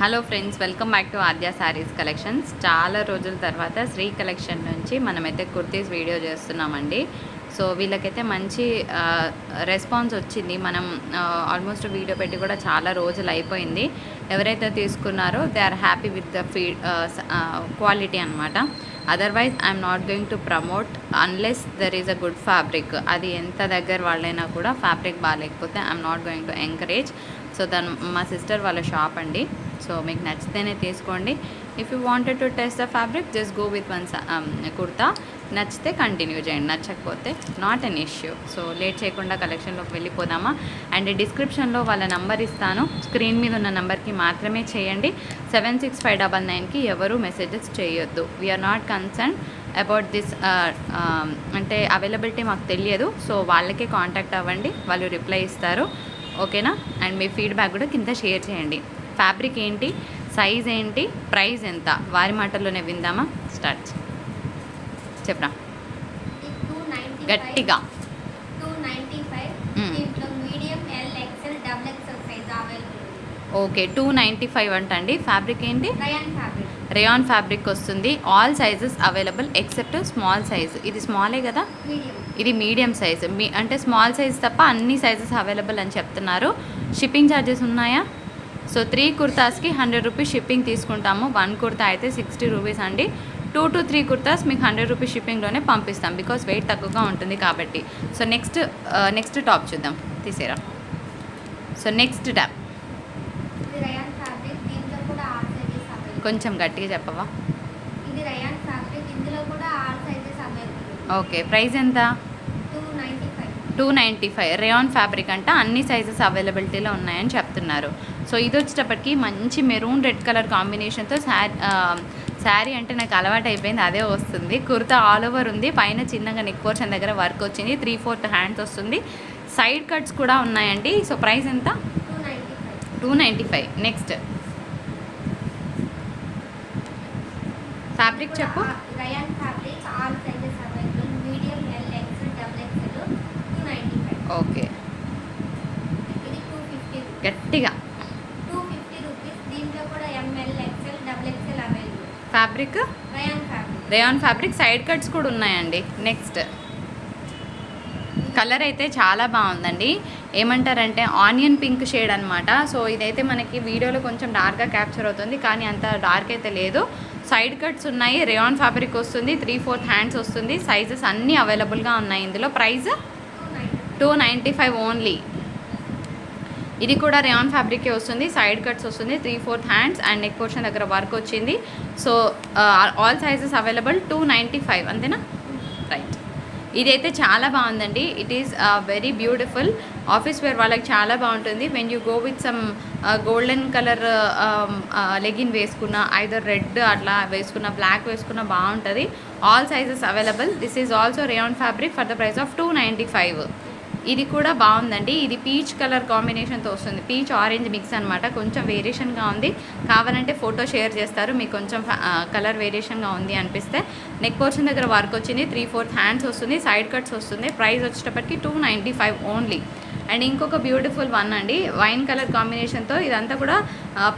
Hello friends welcome back to Aadya sarees collections చాలా రోజుల తర్వాత శ్రీ కలెక్షన్ నుంచి మనమైతే కుర్తీస్ వీడియో చేస్తున్నామండి. సో వీళ్ళకైతే మంచి రెస్పాన్స్ వచ్చింది. మనం ఆల్మోస్ట్ వీడియో పెట్టి కూడా చాలా రోజులు అయిపోయింది. ఎవరైతే తీసుకున్నారో they are happy with the feed quality అనమాట otherwise I'm not going to promote unless there is a good fabric అది ఎంత దగ్గర వాళ్ళైనా కూడా ఫ్యాబ్రిక్ బాగాలేకపోతే I'm not going to encourage so దాని మా సిస్టర్ వాళ్ళ షాప్ అండి. సో మీకు నచ్చితేనే తీసుకోండి. If you wanted to test the fabric just go with one kurta నచ్చితే కంటిన్యూ చేయండి నచ్చకపోతే not an issue so late చేయకుండా కలెక్షన్లోకి వెళ్ళిపోదామా? అండ్ డిస్క్రిప్షన్లో వాళ్ళ నంబర్ ఇస్తాను. స్క్రీన్ మీద ఉన్న నెంబర్కి మాత్రమే చేయండి. సెవెన్ సిక్స్ ఫైవ్ డబల్ నైన్కి ఎవరు మెసేజెస్ చేయొద్దు. We are not concern about this అంటే అవైలబిలిటీ మాకు తెలియదు. సో వాళ్ళకే కాంటాక్ట్ అవ్వండి. వాళ్ళు రిప్లై ఇస్తారు. ఓకేనా అండ్ మీ ఫీడ్బ్యాక్ కూడా కింద షేర్ చేయండి. ఫ్యాబ్రిక్ ఏంటి? సైజ్ ఏంటి? ప్రైస్ ఎంత? వారి మాటల్లోనే విందామా? స్టార్ట్ చెప్పరా. గట్టిగా. ఓకే టూ నైంటీ ఫైవ్ అంటండి. ఫ్యాబ్రిక్ ఏంటి? Rayon fabric. వస్తుంది. All sizes available except small size. ఇది స్మాలే కదా? ఇది మీడియం సైజ్. మీ అంటే స్మాల్ సైజ్ తప్ప అన్ని సైజెస్ అవైలబుల్ అని చెప్తున్నారు. షిప్పింగ్ ఛార్జెస్ ఉన్నాయా? సో త్రీ కుర్తాస్కి హండ్రెడ్ రూపీస్ షిప్పింగ్ తీసుకుంటాము. వన్ కుర్తా అయితే సిక్స్టీ రూపీస్ అండి. టూ టు త్రీ కుర్తాస్ మీకు హండ్రెడ్ రూపీస్ షిప్పింగ్లోనే పంపిస్తాం బికాస్ వెయిట్ తక్కువగా ఉంటుంది కాబట్టి. సో నెక్స్ట్ నెక్స్ట్ టాప్ చూద్దాం. తీసేరా. So next available. కొంచెం గట్టిగా చెప్పవా? ఓకే. ప్రైస్ ఎంత? Two ninety five. Rayon fabric అంట. అన్ని సైజెస్ అవైలబిలిటీలో ఉన్నాయని చెప్తున్నారు. సో ఇది వచ్చేటప్పటికి మంచి మెరూన్ రెడ్ కలర్ కాంబినేషన్తో శారీ శారీ అంటే నాకు అలవాటు అయిపోయింది అదే వస్తుంది. కుర్తా ఆల్ ఓవర్ ఉంది పైన చిన్నగా నెక్ పోర్షన్ దగ్గర వర్క్ వచ్చింది త్రీ ఫోర్త్ హ్యాండ్స్ వస్తుంది. సైడ్ కట్స్ కూడా ఉన్నాయండి. సో ప్రైస్ ఎంత? Two ninety five next fabric చెప్పు. Rayon fabric all sizes available medium L XL double XL two ninety five okay ఇది టూ ఫిఫ్టీ గట్టిగా two fifty rupees దీంట్లో కూడా M L XL double XL available fabric rayon fabric side cuts కూడా ఉన్నాయండి. Next colour అయితే చాలా బాగుందండి. ఏమంటారంటే ఆనియన్ పింక్ షేడ్ అనమాట సో ఇదైతే మనకి వీడియోలో కొంచెం డార్క్గా క్యాప్చర్ అవుతుంది. కానీ అంత డార్క్ అయితే లేదు. సైడ్ కట్స్ ఉన్నాయి. రేయాన్ ఫ్యాబ్రిక్ వస్తుంది. త్రీ ఫోర్త్ హ్యాండ్స్ వస్తుంది. సైజెస్ అన్నీ అవైలబుల్గా ఉన్నాయి ఇందులో. Price two ninety five only ఇది కూడా రేయాన్ ఫ్యాబ్రికే వస్తుంది సైడ్ కట్స్ వస్తుంది three fourth hands and neck portion దగ్గర వర్క్ వచ్చింది. So all sizes available two ninety five అంతేనా? రైట్ ఇదైతే చాలా బాగుందండి. It is very beautiful office wear వాళ్ళకి చాలా బాగుంటుంది. When you go with some golden colour legging వేసుకున్న ఐదర్ రెడ్ అట్లా వేసుకున్న బ్లాక్ వేసుకున్న బాగుంటుంది. All sizes available this is also rayon fabric for the price of two ninety five ఇది కూడా బాగుందండి. ఇది పీచ్ కలర్ కాంబినేషన్తో వస్తుంది. పీచ్ ఆరెంజ్ మిక్స్ అనమాట కొంచెం వేరియేషన్గా ఉంది. కావాలంటే ఫోటో షేర్ చేస్తారు. మీకు కొంచెం కలర్ వేరియేషన్గా ఉంది అనిపిస్తే. నెక్ పోర్షన్ దగ్గర వర్క్ వచ్చింది. త్రీ ఫోర్త్ హ్యాండ్స్ వస్తుంది. సైడ్ కట్స్ వస్తుంది. ప్రైస్ వచ్చేటప్పటికి two ninety five only and ఇంకొక బ్యూటిఫుల్ వన్ అండి. వైన్ కలర్ కాంబినేషన్తో ఇదంతా కూడా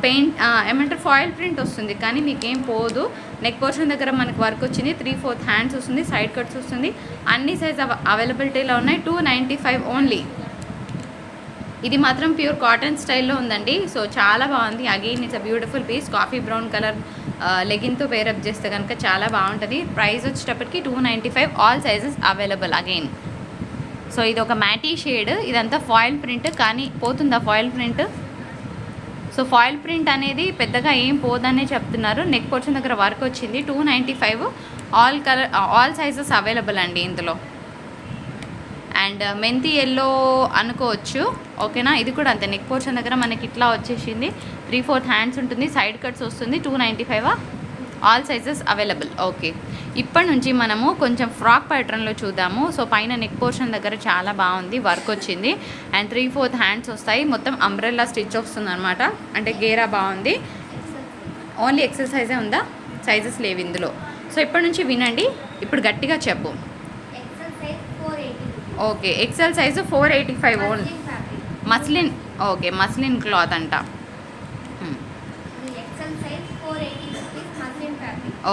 పెయింట్ ఏమంటారు ఫాయిల్ ప్రింట్ వస్తుంది కానీ మీకు ఏం పోదు. నెక్ పోర్షన్ దగ్గర మనకు వర్క్ వచ్చింది త్రీ ఫోర్త్ హ్యాండ్స్ వస్తుంది సైడ్ కట్స్ వస్తుంది. అన్ని సైజ్ అవైలబిలిటీలో ఉన్నాయి టూ నైంటీ ఫైవ్ ఓన్లీ. ఇది మాత్రం ప్యూర్ కాటన్ స్టైల్లో ఉందండి. సో చాలా బాగుంది. Again it's a beautiful piece coffee brown colour లెగిన్తో pair up చేస్తే కనుక చాలా బాగుంటుంది. ప్రైస్ వచ్చేటప్పటికి two ninety five all sizes available again so ఇది ఒక మ్యాటీ షేడ్. ఇదంతా ఫాయిల్ ప్రింట్ కానీ పోతుందా foil print? So foil print అనేది పెద్దగా ఏం పోదనే చెప్తున్నారు. నెక్ పోర్షన్ దగ్గర వర్క్ వచ్చింది. Two ninety five all colour all sizes available అండి ఇందులో. అండ్ మెంతి ఎల్లో అనుకోవచ్చు. ఓకేనా? ఇది కూడా అంతే. నెక్ పోర్షన్ దగ్గర మనకి ఇట్లా వచ్చేసింది. త్రీ ఫోర్త్ హ్యాండ్స్ ఉంటుంది. సైడ్ కట్స్ వస్తుంది. టూ నైంటీ ఫైవా ఆల్ సైజెస్ అవైలబుల్ ఓకే ఇప్పటి నుంచి మనము కొంచెం ఫ్రాక్ ప్యాటర్న్లో చూద్దాము. సో పైన నెక్ పోర్షన్ దగ్గర చాలా బాగుంది వర్క్ వచ్చింది. అండ్ త్రీ ఫోర్త్ హ్యాండ్స్ వస్తాయి. మొత్తం అంబ్రెల్లా స్టిచ్ వస్తుంది అనమాట అంటే గేరా బాగుంది. ఓన్లీ ఎక్సెల్ సైజే ఉందా? సైజెస్ లేవు ఇందులో. సో ఇప్పటి నుంచి వినండి. ఇప్పుడు గట్టిగా చెప్పు. Okay XL size four eighty five own fabric muslin okay muslin cloth అంట Hmm. ఇది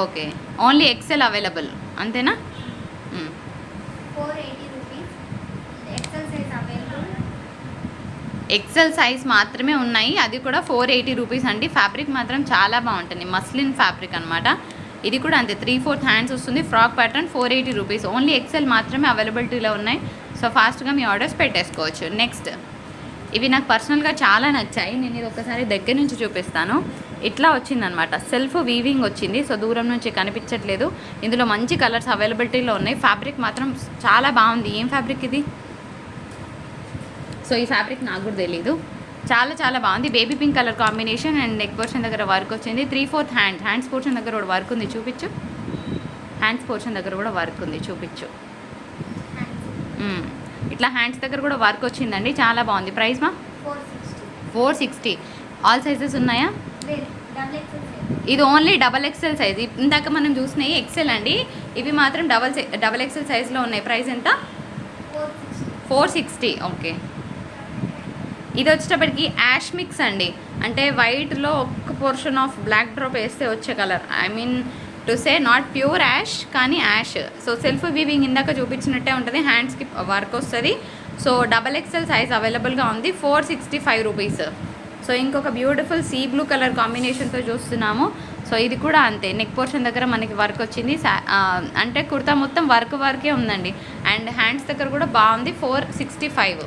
ఓకే. ఓన్లీ ఎక్సెల్ అవైలబుల్ అంతేనా? ఎక్సెల్ సైజ్ మాత్రమే ఉన్నాయి. అది కూడా ఫోర్ ఎయిటీ రూపీస్ అండి. ఫ్యాబ్రిక్ మాత్రం చాలా బాగుంటుంది. మస్లిన్ ఫ్యాబ్రిక్ అనమాట ఇది కూడా అంతే. త్రీ ఫోర్త్ హ్యాండ్స్ వస్తుంది. Frock pattern four eighty rupees only XL మాత్రమే అవైలబిలిటీలో ఉన్నాయి. సో ఫాస్ట్గా మీ ఆర్డర్స్ పెట్టేసుకోవచ్చు. నెక్స్ట్ ఇవి నాకు పర్సనల్గా చాలా నచ్చాయి. నేను ఇది ఒకసారి దగ్గర నుంచి చూపిస్తాను. ఇట్లా వచ్చిందనమాట. సెల్ఫ్ వీవింగ్ వచ్చింది. సో దూరం నుంచి కనిపించట్లేదు. ఇందులో మంచి కలర్స్ అవైలబిలిటీలో ఉన్నాయి. ఫ్యాబ్రిక్ మాత్రం చాలా బాగుంది. ఏం ఫ్యాబ్రిక్ ఇది? సో ఈ ఫ్యాబ్రిక్ నాకు కూడా తెలీదు. చాలా చాలా బాగుంది. Baby pink colour combination and neck portion దగ్గర వర్క్ వచ్చింది. Three fourth hand hands portion దగ్గర కూడా వర్క్ ఉంది. చూపించు. హ్యాండ్స్ పోర్షన్ దగ్గర కూడా వర్క్ ఉంది. చూపించు. మ్మ్. ఇట్లా హ్యాండ్స్ దగ్గర కూడా వర్క్ వచ్చిందండి. చాలా బాగుంది. ప్రైస్ మా? ఫోర్ సిక్స్టీ ఆల్ సైజెస్ ఉన్నాయా? ఇది ఓన్లీ డబల్ ఎక్సెల్ సైజ్. ఇందాక మనం చూసినాయి ఎక్సెల్ అండి. ఇవి మాత్రం డబల్ డబల్ ఎక్సెల్ సైజ్లో ఉన్నాయి. ప్రైస్ ఎంత? Four sixty okay. ఇది వచ్చేటప్పటికి యాష్ మిక్స్ అండి. అంటే వైట్లో ఒక్క పోర్షన్ ఆఫ్ బ్లాక్ డ్రాప్ వేస్తే వచ్చే colour. I mean to say not pure ash కానీ యాష్. సో సెల్ఫ్ వీవింగ్ ఇందాక చూపించినట్టే ఉంటుంది. హ్యాండ్స్కి వర్క్ వస్తుంది. సో డబల్ ఎక్సెల్ సైజ్ అవైలబుల్గా ఉంది. Four sixty five rupees so ఇంకొక బ్యూటిఫుల్ సీ బ్లూ కలర్ కాంబినేషన్తో చూస్తున్నాము. సో ఇది కూడా అంతే. నెక్ పోర్షన్ దగ్గర మనకి వర్క్ వచ్చింది. అంటే కుర్తా మొత్తం వర్క్ వర్కే ఉందండి. అండ్ హ్యాండ్స్ దగ్గర కూడా బాగుంది. ఫోర్ సిక్స్టీ ఫైవ్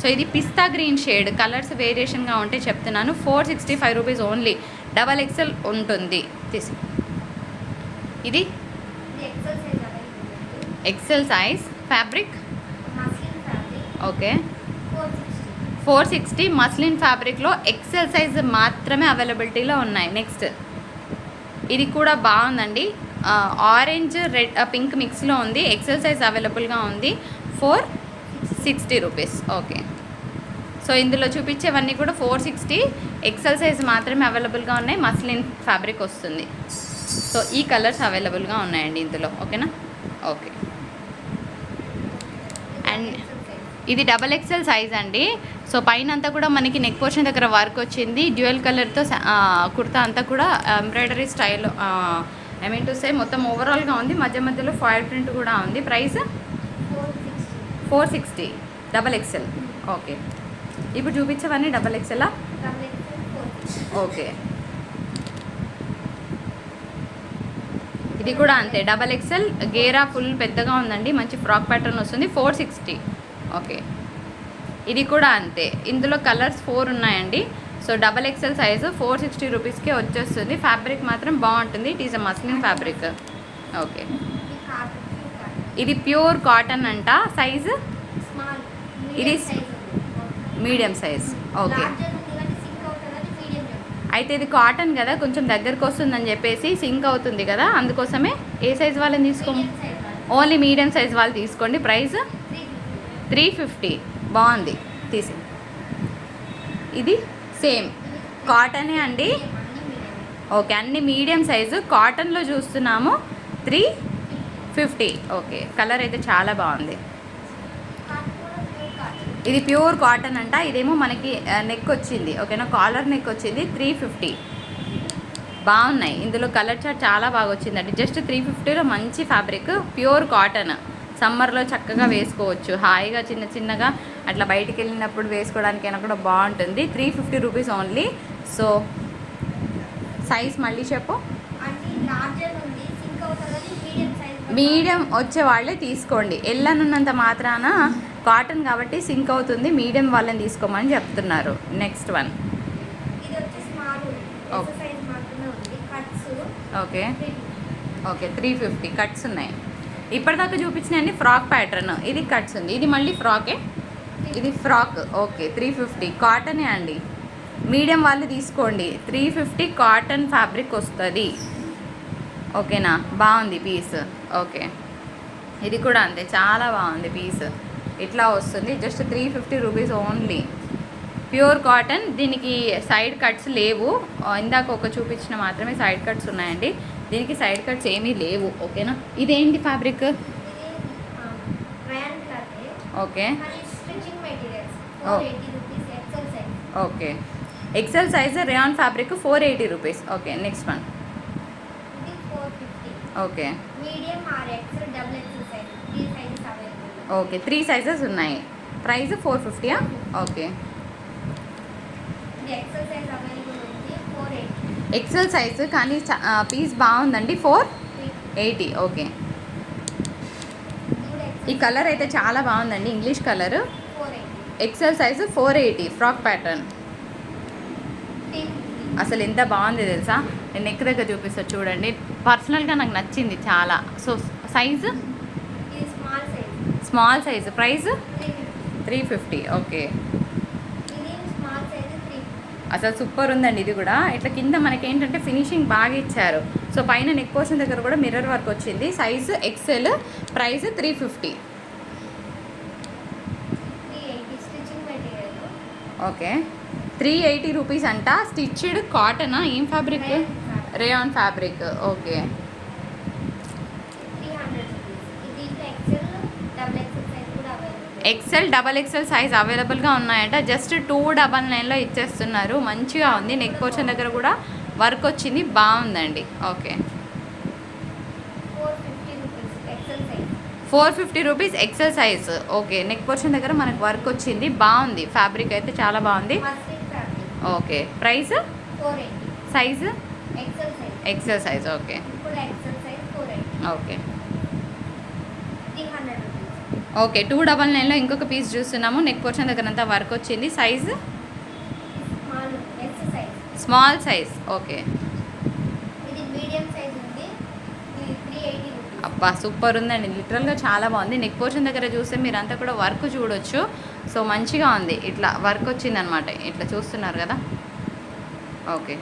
సో ఇది పిస్తా గ్రీన్ షేడ్ కలర్స్ వేరియేషన్గా ఉంటే చెప్తున్నాను. Four sixty five rupees only double XL ఉంటుంది. తీసి. ఇది? XL size fabric okay four sixty muslin ఫ్యాబ్రిక్లో ఎక్సెల్ సైజ్ మాత్రమే అవైలబిలిటీలో ఉన్నాయి. నెక్స్ట్ ఇది కూడా బాగుందండి. ఆరెంజ్ రెడ్ పింక్ మిక్స్లో ఉంది. ఎక్సెల్ సైజ్ అవైలబుల్గా ఉంది. Four sixty rupees. Okay. So ఇందులో చూపించేవన్నీ కూడా ఫోర్ సిక్స్టీ ఎక్సెల్ సైజ్ మాత్రమే అవైలబుల్గా ఉన్నాయి. మస్లిన్ ఫ్యాబ్రిక్ వస్తుంది. సో ఈ కలర్స్ అవైలబుల్గా ఉన్నాయండి ఇందులో. ఓకేనా? ఓకే. అండ్ ఇది డబల్ ఎక్సెల్ సైజ్ అండి. సో పైన అంతా కూడా మనకి నెక్ పోర్షన్ దగ్గర వర్క్ వచ్చింది. డ్యూయల్ కలర్తో కుర్తా అంతా కూడా embroidery style I mean to say మొత్తం ఓవరాల్గా ఉంది. మధ్య మధ్యలో ఫాయిల్ ప్రింట్ కూడా ఉంది. Price four sixty double XL okay ఇప్పుడు చూపించవన్నీ డబల్ ఎక్సెలా ఓకే ఇది కూడా అంతే. డబల్ ఎక్సెల్ గేరా ఫుల్ పెద్దగా ఉందండి. మంచి ఫ్రాక్ ప్యాటర్న్ వస్తుంది. Four sixty okay. ఇది కూడా అంతే. ఇందులో కలర్స్ ఫోర్ ఉన్నాయండి. So double XL size four sixty రూపీస్కే వచ్చేస్తుంది. ఫ్యాబ్రిక్ మాత్రం బాగుంటుంది. It is a muslin fabric. Okay. ఇది ప్యూర్ కాటన్ అంట. సైజు? ఇది మీడియం సైజ్. ఓకే. అయితే ఇది కాటన్ కదా. కొంచెం దగ్గరకు వస్తుందని చెప్పేసి సింక్ అవుతుంది కదా. అందుకోసమే ఏ సైజ్ వాళ్ళని తీసుకో ఓన్లీ మీడియం సైజ్ వాళ్ళు తీసుకోండి. Price three fifty. బాగుంది. తీసి. ఇది సేమ్. కాటనే అండి. ఓకే అన్ని మీడియం సైజు. కాటన్లో చూస్తున్నాము. Three fifty. ఓకే కలర్ అయితే చాలా బాగుంది. ఇది ప్యూర్ కాటన్ అంట. ఇదేమో మనకి నెక్ వచ్చింది. ఓకేనా? కాలర్ నెక్ వచ్చింది. Three fifty. బాగున్నాయి. ఇందులో కలర్ చార్ట్ చాలా బాగా వచ్చిందండి. జస్ట్ త్రీ ఫిఫ్టీలో మంచి ఫ్యాబ్రిక్. Pure cotton. సమ్మర్లో చక్కగా వేసుకోవచ్చు. హాయిగా చిన్న చిన్నగా అట్లా బయటికి వెళ్ళినప్పుడు వేసుకోవడానికైనా కూడా బాగుంటుంది. Three fifty rupees only. So size మళ్ళీ చెప్పు. మీడియం వచ్చే వాళ్ళే తీసుకోండి. ఎల్లనున్నంత మాత్రాన కాటన్ కాబట్టి సింక్ అవుతుంది. మీడియం వాళ్ళని తీసుకోమని చెప్తున్నారు. Next one. Okay. Okay. Three fifty. Cuts ఉన్నాయి. ఇప్పటిదాకా చూపించిన ఫ్రాక్ ప్యాటర్న్. ఇది కట్స్ ఉంది. ఇది మళ్ళీ ఫ్రాకే? ఇది ఫ్రాక్. Okay three fifty. కాటనే అండి. మీడియం వాళ్ళు తీసుకోండి. త్రీ ఫిఫ్టీ కాటన్ ఫ్యాబ్రిక్ వస్తుంది. ఓకేనా? బాగుంది పీస్. ఓకే. ఇది కూడా అంతే. చాలా బాగుంది పీస్. ఇట్లా వస్తుంది. Just three fifty rupees only. Pure cotton. దీనికి సైడ్ కట్స్ లేవు. ఇందాక ఒక చూపించిన మాత్రమే సైడ్ కట్స్ ఉన్నాయండి. దీనికి సైడ్ కట్స్ ఏమీ లేవు ఓకేనా? ఇదేంటి fabric? Okay. Okay. XL size rayon fabric four eighty rupees okay next one okay. Okay three sizes ఉన్నాయి. ప్రైస్ ఫోర్ ఫిఫ్టీయా ఓకే ఇది ఎక్సెల్ సైజ్ అవైలబుల్ ఉంది ఫోర్ ఎయిటీ ఎక్సెల్ సైజు కానీ పీస్ బాగుందండి. ఫోర్ ఎయిటీ ఓకే ఈ colour అయితే చాలా బాగుందండి. English colour XL size four eighty frock pattern అసలు ఎంత బాగుంది తెలుసా? నేను నెక్ దగ్గర చూపిస్తా చూడండి. పర్సనల్గా నాకు నచ్చింది చాలా. So size small size small size price three fifty okay ఇది స్మాల్ సైజ్ త్రీ అసలు సూపర్ ఉందండి ఇది కూడా. ఇట్లా కింద మనకి ఏంటంటే ఫినిషింగ్ బాగా ఇచ్చారు. సో పైన నెక్ పోర్షన్ దగ్గర కూడా మిర్రర్ వర్క్ వచ్చింది. Size XL price three fifty okay three eighty rupees అంట. స్టిచ్డ్ కాటన్ ఏం fabric rayon fabric okay three hundred rupees ఇది ఇంకా ఎక్సెల్ డబుల్ ఎక్సెల్ సైజ్ కూడా available XL double XL size అవైలబుల్గా ఉన్నాయంట. జస్ట్ టూ డబల్ నైన్లో ఇచ్చేస్తున్నారు. మంచిగా ఉంది. నెక్ పోర్షన్ దగ్గర కూడా వర్క్ వచ్చింది. బాగుందండి. Okay four fifty rupees XL size okay neck portion దగ్గర మనకు వర్క్ వచ్చింది. బాగుంది. ఫ్యాబ్రిక్ అయితే చాలా బాగుంది. Okay price size XL size okay okay okay two double నైన్లో ఇంకొక పీస్ చూస్తున్నాము. నెక్ పోర్షన్ దగ్గర అంతా వర్క్ వచ్చింది సైజ్ స్మాల్ సైజ్ ఓకే. అబ్బా సూపర్ ఉందండి. లిటరల్గా చాలా బాగుంది. నెక్ పోర్షన్ దగ్గర చూస్తే మీరంతా కూడా వర్క్ చూడొచ్చు. సో మంచిగా ఉంది. ఇట్లా వర్క్ వచ్చిందనమాట. ఇట్లా చూస్తున్నారు కదా? ఓకే.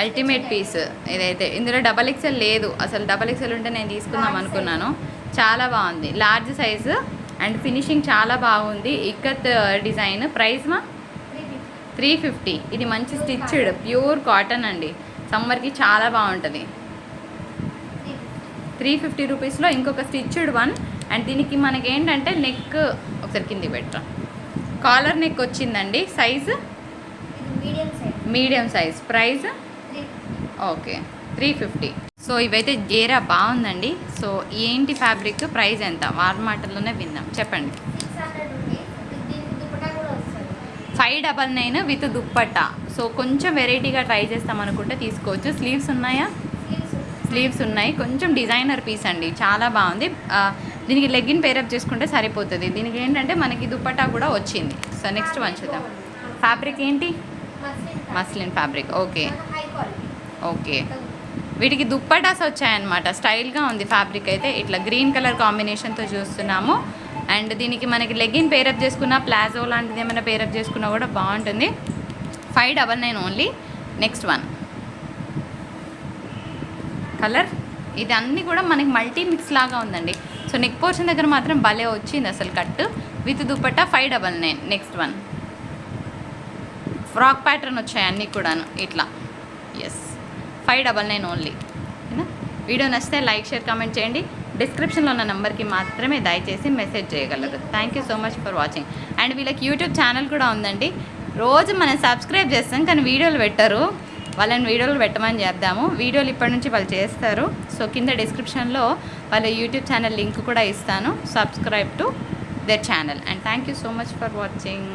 అల్టిమేట్ పీస్ ఇదైతే. ఇందులో డబల్ ఎక్సెల్ లేదు. అసలు డబల్ ఎక్సెల్ ఉంటే నేను తీసుకుందాం అనుకున్నాను. చాలా బాగుంది. లార్జ్ సైజు అండ్ ఫినిషింగ్ చాలా బాగుంది. ఇక్కత్ డిజైన్ ప్రైస్ మా? త్రీ ఫిఫ్టీ ఇది మంచి స్టిచ్డ్. ప్యూర్ కాటన్ అండి. సమ్మర్కి చాలా బాగుంటుంది. త్రీ ఫిఫ్టీ రూపీస్లో ఇంకొక స్టిచ్డ్ వన్ అండ్ దీనికి మనకి ఏంటంటే నెక్ ఒకసారి కింది పెట్టా. కాలర్ నెక్ వచ్చిందండి. Size medium size price fifty okay. Three fifty. So ఇవైతే గేరా బాగుందండి. సో ఏంటి ఫ్యాబ్రిక్? ప్రైస్ ఎంత? వారి మాటల్లోనే విందాం. చెప్పండి. Five double nine with dupatta. So కొంచెం వెరైటీగా ట్రై చేస్తాం అనుకుంటే తీసుకోవచ్చు. స్లీవ్స్ ఉన్నాయా? స్లీవ్స్ ఉన్నాయి. కొంచెం డిజైనర్ పీస్ అండి. చాలా బాగుంది. దీనికి లెగ్గిన్ పేరప్ చేసుకుంటే సరిపోతుంది. దీనికి ఏంటంటే మనకి దుప్పట్టా కూడా వచ్చింది. సో నెక్స్ట్ వన్ చూద్దాం. ఫ్యాబ్రిక్ ఏంటి? Muslin fabric. ఓకే. ఓకే. వీటికి దుప్పటాస్ వచ్చాయన్నమాట. స్టైల్గా ఉంది ఫ్యాబ్రిక్ అయితే. ఇట్లా గ్రీన్ కలర్ కాంబినేషన్తో చూస్తున్నాము. అండ్ దీనికి మనకి లెగ్గిన్ పేరప్ చేసుకున్న ప్లాజో లాంటిది ఏమైనా పేరప్ చేసుకున్నా కూడా బాగుంటుంది. Five double nine only. Next one. Colour? ఇది అన్నీ కూడా మనకి మల్టీ మిక్స్ లాగా ఉందండి. సో నెక్ పోర్షన్ దగ్గర మాత్రం భలే వచ్చింది అసలు cut. With dupatta five double nine. Next one. Frock pattern వచ్చాయి అన్నీ కూడాను. ఇట్లా. Yes five double nine only ఓకేనా వీడియో నచ్చితే లైక్ షేర్ కామెంట్ చేయండి. డిస్క్రిప్షన్లో ఉన్న నెంబర్కి మాత్రమే దయచేసి మెసేజ్ చేయగలరు. Thank you so much for watching and వీళ్ళకి యూట్యూబ్ ఛానల్ కూడా ఉందండి. రోజు మనం సబ్స్క్రైబ్ చేస్తాం కానీ వీడియోలు పెట్టరు. వాళ్ళని వీడియోలు పెట్టమని చేద్దాము. వీడియోలు ఇప్పటి నుంచి వాళ్ళు చేస్తారు. సో కింద డిస్క్రిప్షన్లో వాళ్ళ యూట్యూబ్ ఛానల్ లింక్ కూడా ఇస్తాను. Subscribe to their channel and thank you so much for watching